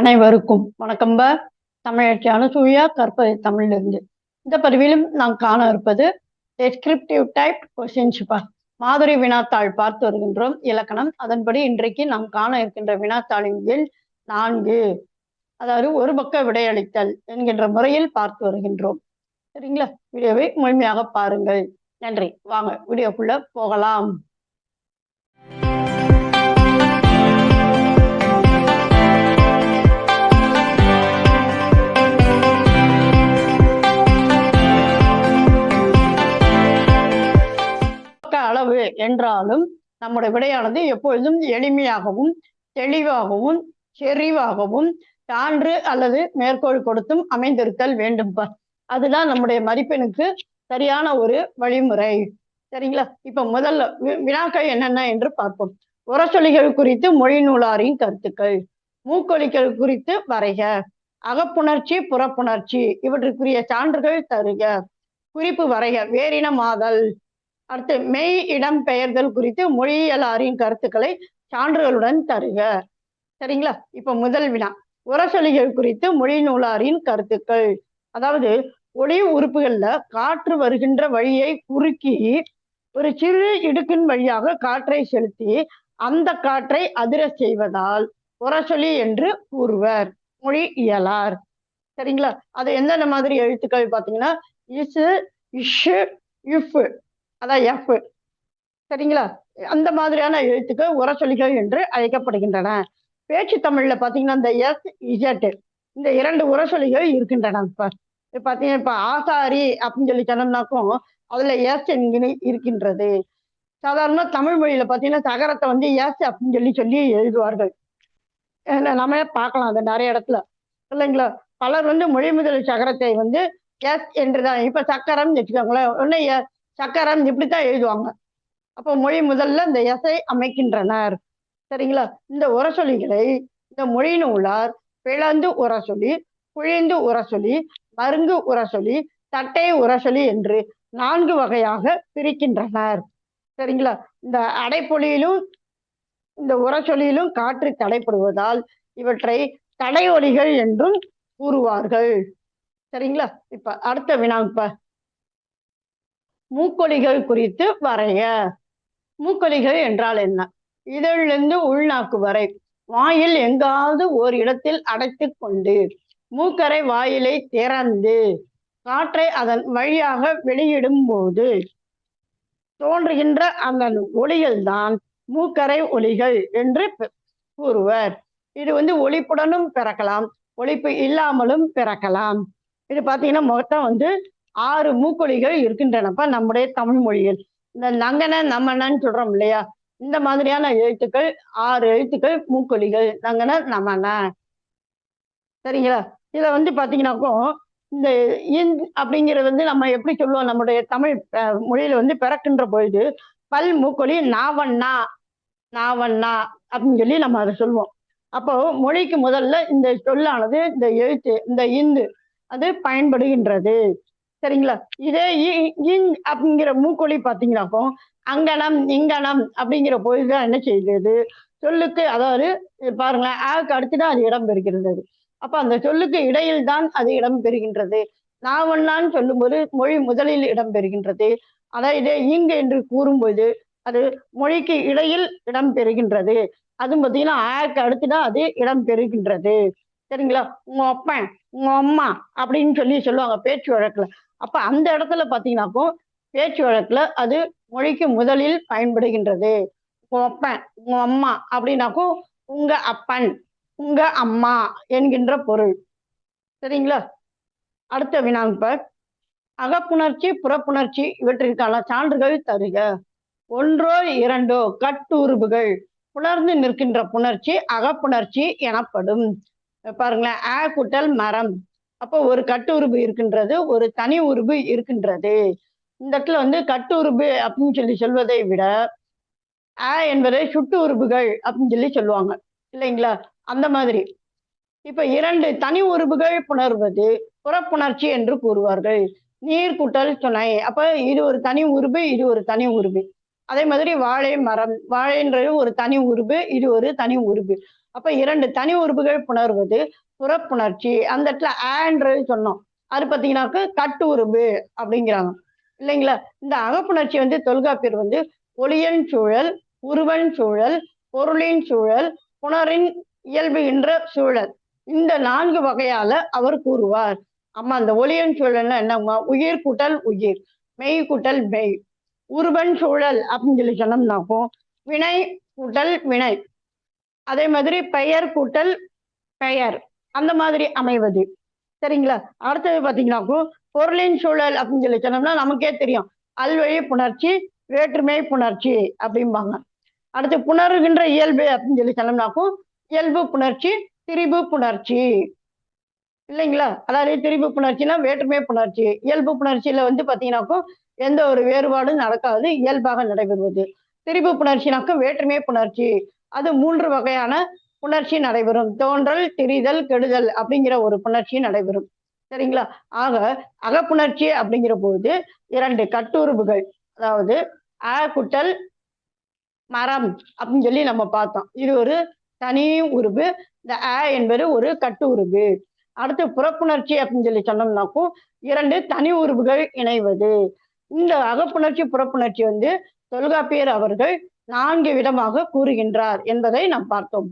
அனைவருக்கும் வணக்கம்ப தமிழச்சி அனுசூயா கற்பதை தமிழிலிருந்து. இந்த பதிவிலும் நாம் காண இருப்பது டெஸ்கிரிப்டிவ் டைப் கொஸ்டின்ஸ் மாதிரி வினாத்தாள் பார்த்து வருகின்றோம். இலக்கணம். அதன்படி இன்றைக்கு நாம் காண இருக்கின்ற வினாத்தாளின் எண் நான்கு. அதாவது ஒரு பக்க விடையளித்தல் என்கின்ற முறையில் பார்த்து வருகின்றோம். சரிங்களா? வீடியோவை முழுமையாக பாருங்கள். நன்றி. வாங்க வீடியோக்குள்ள போகலாம். என்றாலும் நம்முடைய விடையானது எப்பொழுதும் எளிமையாகவும் தெளிவாகவும் செறிவாகவும் சான்று அல்லது மேற்கோள் கொடுத்தும் அமைந்திருத்தல் வேண்டும் அதுதான் நம்முடைய மதிப்பெண்ணுக்கு சரியான ஒரு வழிமுறை. சரிங்களா? இப்ப முதல்ல வி- வினாக்கள் என்னென்ன என்று பார்ப்போம். உரசொலிகள் குறித்து மொழி நூலாரின் கருத்துக்கள். மூக்கொலிகள் குறித்து வரைக. அகப்புணர்ச்சி புறப்புணர்ச்சி இவற்றுக்குரிய சான்றுகள் தருக. குறிப்பு வரைக. வேறினமாதல் அடுத்து மெய் இடம் பெயர்தல் குறித்து மொழியியலாரின் கருத்துக்களை சான்றுகளுடன் தருக. சரிங்களா? இப்ப முதல் வினா. உரசொலிகள் குறித்து மொழி நூலாரின் கருத்துக்கள். அதாவது ஒளி உறுப்புகள்ல காற்று வருகின்ற வழியை குறுக்கி ஒரு சிறு இடுக்கின் வழியாக காற்றை செலுத்தி அந்த காற்றை அதிர செய்வதால் உரசொலி என்று கூறுவர். மொழி இயலார் சரிங்களா? அது என்னென்ன மாதிரி எழுத்துக்கள் பார்த்தீங்கன்னா இசு இஷு இஃப் அதான் எஃப் சரிங்களா? அந்த மாதிரியான எழுத்துக்கு உரசொலிகள் என்று அழைக்கப்படுகின்றன. பேச்சு தமிழ்ல பாத்தீங்கன்னா இந்த எஸ் இஜட் இந்த இரண்டு உரசொலிகள் இருக்கின்றன. இப்ப பாத்தீங்கன்னா இப்ப ஆசாரி அப்படின்னு சொல்லி சொன்னோம்னாக்கும் அதுல எஸ் என்கிற இருக்கின்றது. சாதாரண தமிழ் மொழியில பாத்தீங்கன்னா சகரத்தை வந்து எஸ் அப்படின்னு சொல்லி சொல்லி எழுதுவார்கள். ஏன்னா நம்ம பார்க்கலாம் அது நிறைய இடத்துல. இல்லைங்களா? பலர் வந்து மொழி முதல் சகரத்தை வந்து எஸ் என்றுதான். இப்ப சக்கரம் வச்சுக்கோங்களேன் ஒன்னு சக்கரம் இப்படித்தான் எழுதுவாங்க. அப்போ மொழி முதல்ல இந்த எசை அமைக்கின்றனர். சரிங்களா? இந்த உரசொலிகளை இந்த மொழியின் உள்ளார் பிளந்து உரசொலி குழிந்து உரசொலி மருங்கு உரசொலி தட்டை உரசொலி என்று நான்கு வகையாக பிரிக்கின்றனர். சரிங்களா? இந்த அடைப்பொலியிலும் இந்த உரசொலியிலும் காற்று தடைப்படுவதால் இவற்றை தடை ஒலிகள் என்றும் கூறுவார்கள். சரிங்களா? இப்ப அடுத்த வினாப்ப மூக்கொலிகள் குறித்து வரைய மூக்கொலிகள் என்றால் என்ன? இதழிலிருந்து உள்நாக்கு வரை. வாயில் எங்காவது ஓர் இடத்தில் அடைத்து கொண்டு மூக்கரை வாயிலை திறந்து காற்றை அதன் வழியாக வெளியிடும் போது தோன்றுகின்ற அந்த ஒளிகள் தான் மூக்கரை ஒளிகள் என்று கூறுவர். இது வந்து ஒளிப்புடனும் பிறக்கலாம். ஒளிப்பு இல்லாமலும் பிறக்கலாம். இது பார்த்தீங்கன்னா மொத்தம் வந்து ஆறு மூக்கொலிகள் இருக்கின்றனப்ப நம்முடைய தமிழ் மொழியில். இந்த நங்கன நமனன்னு சொல்றோம் இல்லையா? இந்த மாதிரியான எழுத்துக்கள் ஆறு எழுத்துக்கள் மூக்கொலிகள் நங்கன நமன. சரிங்களா? இதை வந்து பாத்தீங்கன்னாக்கோ இந்த இந் அப்படிங்கிறது வந்து நம்ம எப்படி சொல்லுவோம்? நம்முடைய தமிழ் மொழியில வந்து பிறக்கின்ற பொழுது பல் மூக்கொலி நாவண்ணா. நாவண்ணா அப்படின்னு சொல்லி நம்ம அதை சொல்லுவோம். அப்போ மொழிக்கு முதல்ல இந்த சொல்லானது இந்த எழுத்து இந்த இந்து அது பயன்படுகின்றது. சரிங்களா? இதே இங் அப்படிங்கிற மூக்கொலி பார்த்தீங்கன்னாக்கோ அங்கனம் இங்கனம் அப்படிங்கிற பொழுதுதான் என்ன செய்கிறது? சொல்லுக்கு அதாவது பாருங்களேன் ஆக்கு அடுத்துதான் அது இடம் பெறுகின்றது அப்ப அந்த சொல்லுக்கு இடையில் தான் அது இடம் பெறுகின்றது. நாவண்ணான்னு சொல்லும்போது மொழி முதலில் இடம் பெறுகின்றது. அதாவது இங்கு என்று கூறும்போது அது மொழிக்கு இடையில் இடம் பெறுகின்றது. அதுவும் பார்த்தீங்கன்னா ஆக்கு அடுத்துதான் அது இடம் பெறுகின்றது. சரிங்களா? உங்க அப்பன் உங்க அம்மா அப்படின்னு சொல்லி சொல்லுவாங்க பேச்சு வழக்குல. அப்ப அந்த இடத்துல பாத்தீங்கன்னாக்கும் பேச்சு வழக்குல அது மொழிக்கு முதலில் பயன்படுகின்றது. உங்க அப்பன் உங்க அம்மா அப்படின்னாக்கும் உங்க அப்பன் உங்க அம்மா என்கின்ற பொருள். சரிங்களா? அடுத்த வினாங்க அகப்புணர்ச்சி புறப்புணர்ச்சி இவற்றிற்கான சான்றுகள் தருக. ஒன்றோ இரண்டோ கட்டுருபுகள் புணர்ந்து நிற்கின்ற புணர்ச்சி அகப்புணர்ச்சி எனப்படும். பாருங்களேன் ஆ குட்டல் மரம். அப்போ ஒரு கட்டு உருபு இருக்கின்றது ஒரு தனி உருபு இருக்கின்றது. இந்த இடத்துல வந்து கட்டு உருபு அப்படின்னு சொல்லி சொல்வதை விட ஆ என்பதை சுட்டு உருபுகள் அப்படின்னு சொல்லி சொல்லுவாங்க. இல்லைங்களா? அந்த மாதிரி. இப்ப இரண்டு தனி உருபுகள் புணர்வது புறப்புணர்ச்சி என்று கூறுவார்கள். நீர் குட்டல் துணை. அப்ப இது ஒரு தனி உருபு இது ஒரு தனி உருபு அதே மாதிரி வாழை மரம். வாழைன்றது ஒரு தனி உருபு இது ஒரு தனி உருபு அப்ப இரண்டு தனி உருபுகள் புணர்வது புறப்புணர்ச்சி அந்த இடத்துல ஆன்றது சொன்னோம். அது பார்த்தீங்கன்னாக்க கட்டு உருபு அப்படிங்கிறாங்க. இல்லைங்களா? இந்த அகப்புணர்ச்சி வந்து தொல்காப்பியர் வந்து ஒளியன் சூழல் உருவன் சூழல் பொருளின் சூழல் புணரின் இயல்புகின்ற சூழல். இந்த நான்கு வகையால அவர் கூறுவார். அம்மா அந்த ஒளியன் சூழல்னா என்னம்மா? உயிர் கூட்டல் உயிர் மெய் கூட்டல் மெய். உருவன் சூழல் அப்படின்னு சொல்லி சொன்னோம்னாக்கும் வினை கூட்டல் வினை. அதே மாதிரி பெயர் கூட்டல் பெயர். அந்த மாதிரி அமைவது. சரிங்களா? அடுத்தது பார்த்தீங்கன்னாக்கும் பொருளின் சூழல் அப்படின்னு சொல்லி சொன்னோம்னா நமக்கே தெரியும். அல்வழி புணர்ச்சி வேற்றுமை புணர்ச்சி அப்படிம்பாங்க. அடுத்து புணர்கின்ற இயல்பு அப்படின்னு சொல்லி சொன்னோம்னாக்கும் இயல்பு புணர்ச்சி திரிபு புணர்ச்சி. இல்லைங்களா? அதாவது திரிபு புணர்ச்சினா வேற்றுமை புணர்ச்சி. இயல்பு புணர்ச்சியில வந்து பாத்தீங்கன்னாக்கும் எந்த ஒரு வேறுபாடும் நடக்காது இயல்பாக நடைபெறுவது. திரிபு புணர்ச்சினாக்கும் வேற்றுமை புணர்ச்சி. அது மூன்று வகையான புணர்ச்சி நடைபெறும். தோன்றல் திரிதல் கெடுதல் அப்படிங்கிற ஒரு புணர்ச்சி நடைபெறும். சரிங்களா? ஆக அகப்புணர்ச்சி அப்படிங்கிற போது இரண்டு கட்டுருவுகள் அதாவது அ குட்டல் மரம் அப்படின்னு சொல்லி நம்ம பார்த்தோம். இது ஒரு தனி உருவு இந்த அ என்பது ஒரு கட்டு உருவு அடுத்து புறப்புணர்ச்சி அப்படின்னு சொல்லி சொன்னோம்னாக்கும் இரண்டு தனி உருவுகள் இணைவது. இந்த அகப்புணர்ச்சி புறப்புணர்ச்சி வந்து தொல்காப்பியர் அவர்கள் நான்கு விதமாக கூறுகின்றார் என்பதை நாம் பார்த்தோம்.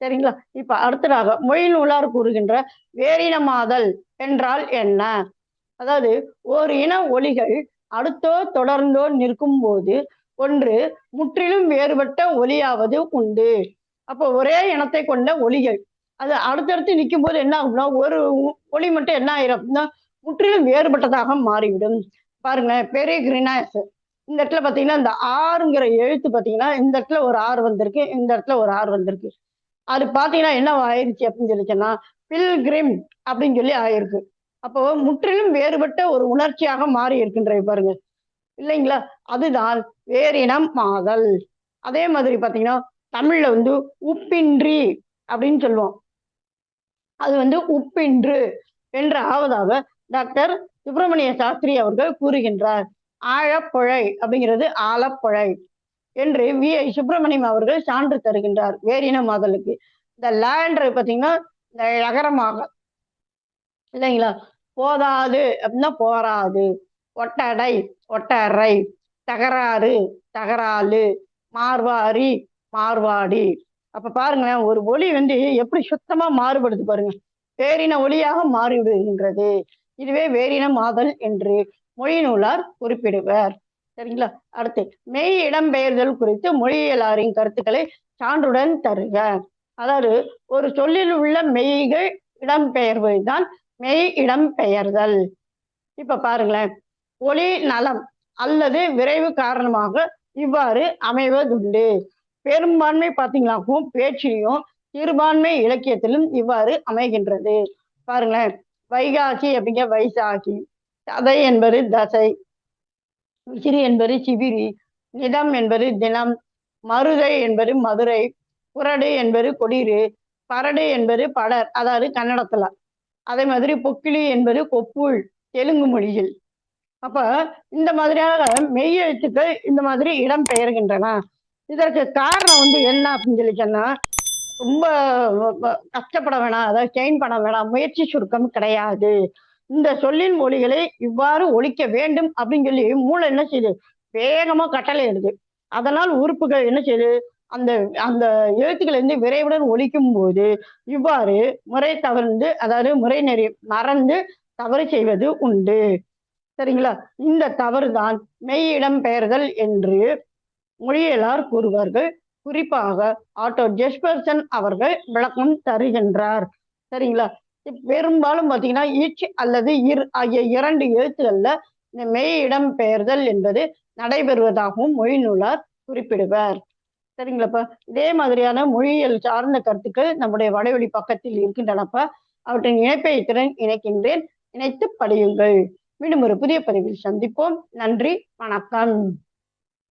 சரிங்களா? இப்ப அடுத்ததாக மொழி நூலார் கூறுகின்ற வேறினமாதல் என்றால் என்ன? அதாவது ஒரு இன ஒலிகள் அடுத்தோ தொடர்ந்தோ நிற்கும் போது ஒன்று முற்றிலும் வேறுபட்ட ஒலியாவது உண்டு. அப்போ ஒரே இனத்தை கொண்ட ஒலிகள். அது அடுத்தடுத்து நிற்கும் போது என்ன ஆகும்னா ஒரு ஒளி மட்டும் என்ன ஆயிரும்? அப்படின்னா முற்றிலும் வேறுபட்டதாக மாறிவிடும். பாருங்க பெரிய கிரினாஸ் இந்த இடத்துல பாத்தீங்கன்னா இந்த ஆறுங்கிற எழுத்து பாத்தீங்கன்னா இந்த இடத்துல ஒரு ஆறு வந்திருக்கு இந்த இடத்துல ஒரு ஆறு வந்திருக்கு. அது பார்த்தீங்கன்னா என்ன ஆயிருச்சு அப்படின்னு சொல்லி சொன்னா பில்கிரிம் அப்படின்னு சொல்லி ஆயிருக்கு. அப்போ முற்றிலும் வேறுபட்ட ஒரு உணர்ச்சியாக மாறி இருக்கின்ற பாருங்க. இல்லைங்களா? அதுதான் வேறினம் மாதல் அதே மாதிரி பார்த்தீங்கன்னா தமிழ்ல வந்து உப்பின்றி அப்படின்னு சொல்லுவோம். அது வந்து உப்பின்று என்ற ஆவதாக டாக்டர் சுப்பிரமணிய சாஸ்திரி அவர்கள் கூறுகின்றார். ஆழப்புழை அப்படிங்கிறது ஆழப்புழை. என்று வி. ஐ. சுப்பிரமணியம் அவர்கள் சான்று தருகின்றார். வேறின மாதலுக்கு இந்த லேண்டர் பார்த்தீங்கன்னா இந்த நகரமாக. இல்லைங்களா? போதாது அப்படின்னா போராது. ஒட்டடை ஒட்டரை தகராறு தகராறு மார்வாரி மார்வாடி. அப்ப பாருங்களேன் ஒரு ஒளி வந்து எப்படி சுத்தமா மாறுபடுது பாருங்க. வேறின ஒளியாக மாறிவிடுகின்றது. இதுவே வேறின மாதல் என்று மொழி நூலார் குறிப்பிடுவர். சரிங்களா? அடுத்து மெய் இடம்பெயர்தல் குறித்து மொழியியலாரின் கருத்துக்களை சான்றுடன் தருக. அதாவது ஒரு சொல்லில் உள்ள மெய்கள் இடம்பெயர்வது தான் மெய் இடம்பெயர்தல். இப்ப பாருங்களேன் ஒளி நலம் அல்லது விரைவு காரணமாக இவ்வாறு அமைவதுண்டு. பெரும்பான்மை பார்த்தீங்களாக்கும் பேச்சிலையும் சிறுபான்மை இலக்கியத்திலும் இவ்வாறு அமைகின்றது. பாருங்களேன் வைகாசி அப்படிங்க வைசாகி ததை என்பது தசை. விசிறி என்பது சிபிரி நிதம் என்பது தினம் மருதை என்பது மதுரை புரடு என்பது கொடிறு பரடு என்பது படர் அதாவது கன்னடத்துல. அதே மாதிரி பொக்கிளி என்பது கொப்புள் தெலுங்கு மொழியில். அப்ப இந்த மாதிரியாக மெய் எழுத்துக்கள் இந்த மாதிரி இடம் பெயர்கின்றன. இதற்கு காரணம் வந்து என்ன அப்படின்னு சொல்லி சொன்னா ரொம்ப கஷ்டப்பட வேணாம் அதாவது செயின் பண்ண வேணாம் முயற்சி சுருக்கம் கிடையாது. இந்த சொல்லின் மொழிகளை இவ்வாறு ஒழிக்க வேண்டும் அப்படின்னு சொல்லி மூளை என்ன செய்யுது வேகமா கட்டளை எடுது அதனால் உறுப்புகள் என்ன செய்யுது அந்த அந்த எழுத்துக்களை வந்து விரைவுடன் ஒழிக்கும் போது இவ்வாறு முறை தவறுந்து அதாவது முறை நெறி மறந்து தவறு செய்வது உண்டு. சரிங்களா? இந்த தவறுதான் மெய்யிடம் பெயர்தல் என்று மொழியலார் கூறுவார்கள். குறிப்பாக ஆட்டோ ஜெஸ்பர்சன் அவர்கள் விளக்கம் தருகின்றார். சரிங்களா? பெரும்பாலும் பார்த்தீங்கன்னா இச் அல்லது இர் ஆகிய இரண்டு எழுத்துக்கள்ல இந்த மெய் இடம் பெயர்தல் என்பது நடைபெறுவதாகவும் மொழி நூலார் குறிப்பிடுவார். சரிங்களாப்பா இதே மாதிரியான மொழியியல் சார்ந்த கருத்துக்கள் நம்முடைய வடவெளி பக்கத்தில் இருக்கின்றனப்பா அவற்றின் இணைப்பை திறன் இணைக்கின்றேன். இணைத்து படியுங்கள். மீண்டும் ஒரு புதிய பதிவில் சந்திப்போம். நன்றி. வணக்கம்.